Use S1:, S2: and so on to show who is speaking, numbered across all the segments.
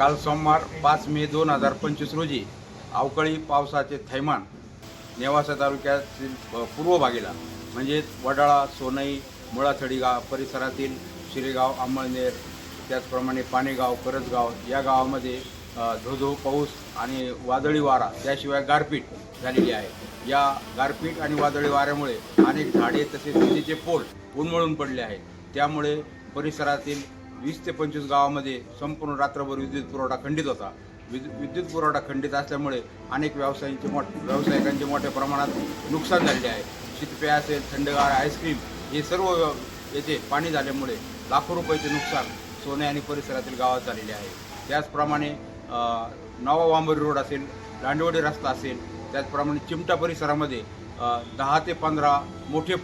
S1: काल सोमवार पाच मे दोन हजार पंचवीस रोजी अवकाळी पावसाचे थैमान नेवासा तालुक्यातील पूर्व भागेला म्हणजेच वडाळा सोनई मुळाथडी गाव परिसरातील शिरेगाव अंमळनेर त्याचप्रमाणे पाणेगाव करजगाव या गावामध्ये धोधो पाऊस आणि वादळी वारा त्याशिवाय गारपीट झालेली आहे. या गारपीट आणि वादळी वाऱ्यामुळे अनेक झाडे तसेच विजेचे पोल उन्मळून पडले आहेत. त्यामुळे परिसरातील वीस ते पंचवीस गावामध्ये संपूर्ण रात्रभर विद्युत पुरवठा खंडित होता. विद्यु विद्युत पुरवठा खंडित असल्यामुळे अनेक व्यावसायिकांचे मोठ व्यावसायिकांचे मोठ्या प्रमाणात नुकसान झालेले आहे. शीतपेय असेल थंडगार आईस्क्रीम हे सर्व येथे पाणी झाल्यामुळे लाखो रुपयाचे नुकसान सोने आणि परिसरातील गावात झालेले आहे. त्याचप्रमाणे अ, नवा वांबरी रोड असेल दांडवडी रस्ता असेल त्याचप्रमाणे चिमटा परिसरामध्ये दहा ते पंधरा मोठे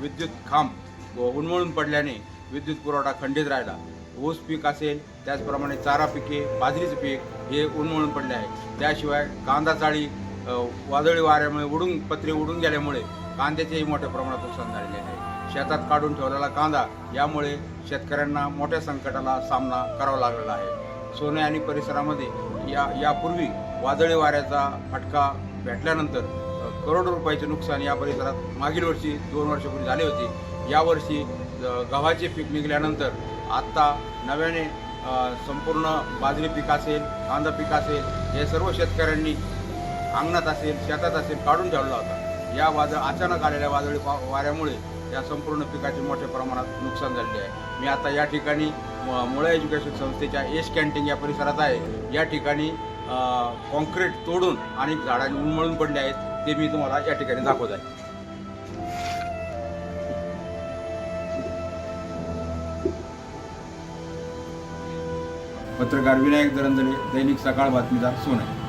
S1: विद्युत खांब उन्मळून पडल्याने विद्युत पुरवठा खंडित राहिला. ऊस पीक असेल त्याचप्रमाणे चारा पिके बाजरीचं पीक हे उन्मळून पडले आहे. त्याशिवाय कांदा चाळी वादळी वाऱ्यामुळे उडून पत्रे उडून गेल्यामुळे कांद्याचेही मोठ्या प्रमाणात नुकसान झालेले आहे. शेतात काढून ठेवलेला कांदा यामुळे शेतकऱ्यांना मोठ्या संकटाला सामना करावा लागलेला आहे. सोने आणि परिसरामध्ये या यापूर्वी वादळी वाऱ्याचा फटका भेटल्यानंतर करोडो रुपयाचे नुकसान या परिसरात मागील वर्षी दोन वर्षापूर्वी झाले होते. यावर्षी गव्हाचे पीक निघाल्यानंतर आत्ता नव्याने संपूर्ण बाजरी पीक असेल कांदा पीक असेल हे सर्व शेतकऱ्यांनी अंगणात असेल शेतात असेल काढून ठेवला होता. या वादळ अचानक आलेल्या वादळी वाऱ्यामुळे या संपूर्ण पिकाचे मोठ्या प्रमाणात नुकसान झालेले आहे. मी आता या ठिकाणी मुळे मुळा एज्युकेशन संस्थेच्या एश कॅन्टीन या परिसरात आहे. या ठिकाणी कॉन्क्रीट तोडून आणि झाडांनी उन्मळून पडले आहेत ते मी तुम्हाला या ठिकाणी दाखवत आहे. पत्रकार विनायक दरंदले दैनिक सकाळ बातमीदार सोने